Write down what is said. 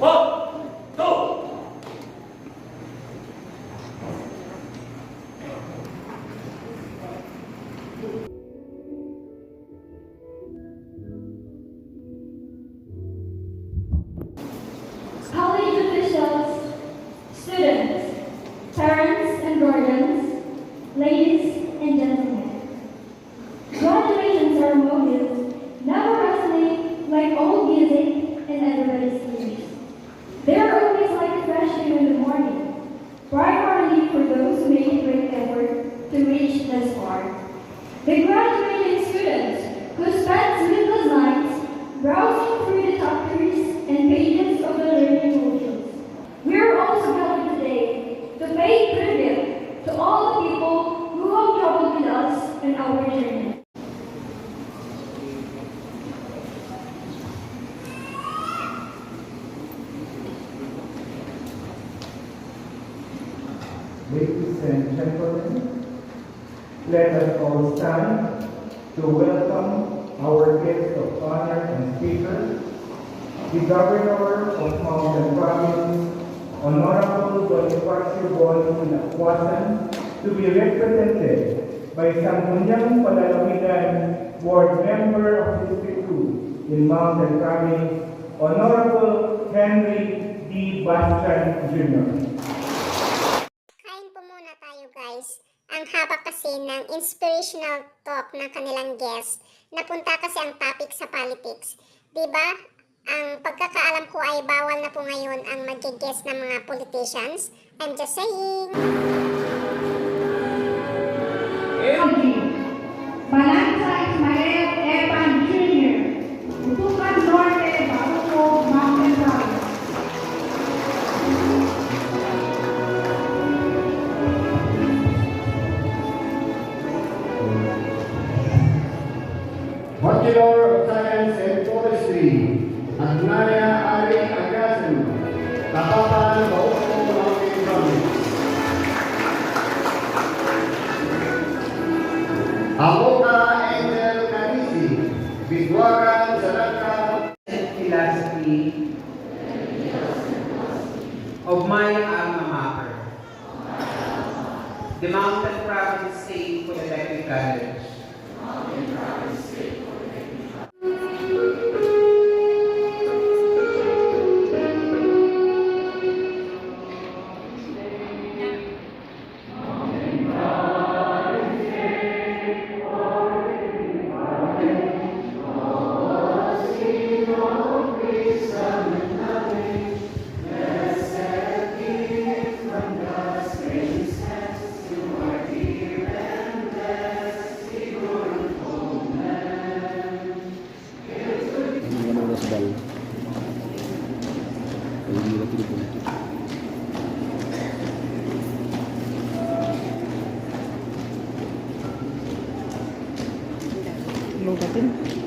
어? Ladies and gentlemen, let us all stand to welcome our guest of honor and speaker, the Governor of Mountain Province, Honorable Bonifacio Bon Inakwasan, to be represented by Sangguniang Palalawigan Board Member of District 2 in Mountain Province, Honorable Henry D. Bastian Jr. Ang haba kasi ng inspirational talk ng kanilang guest. Napunta kasi ang topic sa politics. ba? Ang pagkakaalam ko ay bawal na po ngayon ang mag-guest ng mga politicians. I'm just saying. Agnaya Ari Agasu, Tapapan Bauco Mountain Province. Amoka Angel Kanisi, Bidwaran Salaka, philosophy of my alma mater, the Mountain Province State Polytechnic College. Hindi Lo batin.